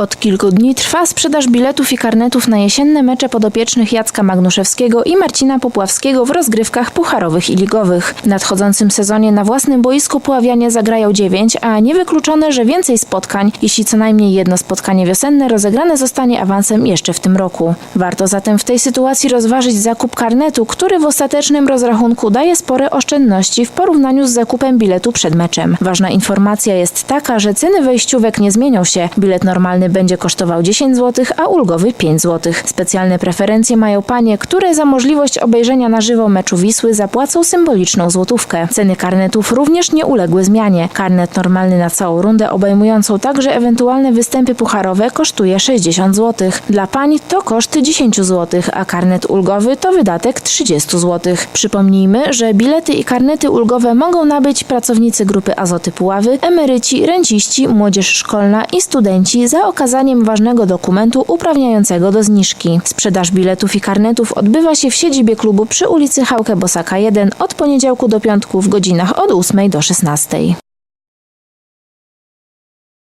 Od kilku dni trwa sprzedaż biletów i karnetów na jesienne mecze podopiecznych Jacka Magnuszewskiego i Marcina Popławskiego w rozgrywkach pucharowych i ligowych. W nadchodzącym sezonie na własnym boisku Puławianie zagrają dziewięć, a niewykluczone, że więcej spotkań, jeśli co najmniej jedno spotkanie wiosenne rozegrane zostanie awansem jeszcze w tym roku. Warto zatem w tej sytuacji rozważyć zakup karnetu, który w ostatecznym rozrachunku daje spore oszczędności w porównaniu z zakupem biletu przed meczem. Ważna informacja jest taka, że ceny wejściówek nie zmienią się. Bilet normalny będzie kosztował 10 zł, a ulgowy 5 zł. Specjalne preferencje mają panie, które za możliwość obejrzenia na żywo meczu Wisły zapłacą symboliczną złotówkę. Ceny karnetów również nie uległy zmianie. Karnet normalny na całą rundę obejmującą także ewentualne występy pucharowe kosztuje 60 zł. Dla pań to koszt 10 zł, a karnet ulgowy to wydatek 30 zł. Przypomnijmy, że bilety i karnety ulgowe mogą nabyć pracownicy grupy Azoty Puławy, emeryci, renciści, młodzież szkolna i studenci za okazaniem ważnego dokumentu uprawniającego do zniżki. Sprzedaż biletów i karnetów odbywa się w siedzibie klubu przy ulicy Hałkę Bosaka 1 od poniedziałku do piątku w godzinach od 8 do 16.